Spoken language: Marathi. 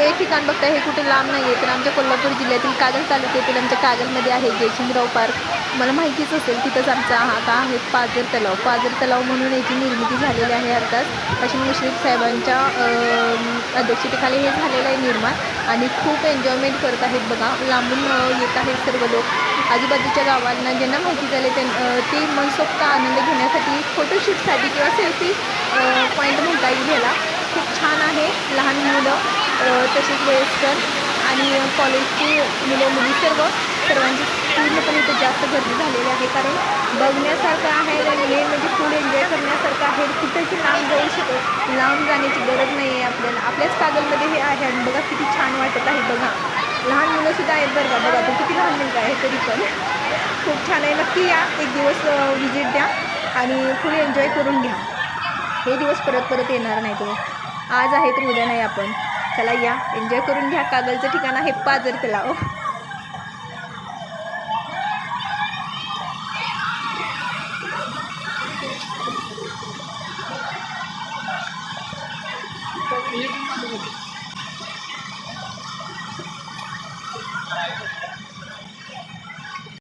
हे ठिकाण बघता हे कुठे लांब नाही आहे तर आमच्या कोल्हापूर जिल्ह्यातील कागल तालुक्यातील आमच्या कागलमध्ये आहे जयचंद्रराव पार्क. मला माहितीच असेल तिथंच आमचा हा का आहे पाझर तलाव. पाझर तलाव म्हणून याची निर्मिती झालेली आहे अर्थात अशी मुश्रीफ साहेबांच्या अध्यक्षतेखाली हे झालेलं आहे निर्माण आणि खूप एन्जॉयमेंट करत आहेत बघा. लांबून येत आहेत सर्व लोक. आजूबाजूच्या गावांना ज्यांना माहिती झाले त्यां ते मनसोक्त आनंद घेण्यासाठी फोटोशूटसाठी किंवा सेल्फी पॉईंट म्हणता येईल ह्याला. खूप छान आहे लहान मुलं तसेच वयस्कर आणि कॉलेजची मुलं मुली सर्व सर्वांची पूर्णपणे इथे जास्त गर्दी झालेली आहे. कारण बघण्यासारखं आहे आणि मेन म्हणजे फुल एन्जॉय करण्यासारखं आहे. कुठेही लांब जाऊ शकतो लांब जाण्याची गरज नाही आहे आपल्याला. आपल्याच कागलमध्ये हे आहे आणि बघा किती छान वाटत आहे बघा. लहान मुलंसुद्धा आहेत बरं का. बघा तो किती लहान मुलगा आहे तरी पण. खूप छान आहे. नक्की या. एक दिवस विजिट द्या आणि फुल एन्जॉय करून घ्या. हे दिवस परत परत येणार नाही तो आज आहे तर उद्या नाही आपण. चला या. एन्जॉय करून घ्या. कागलचं ठिकाण आहे पाजर तलाव.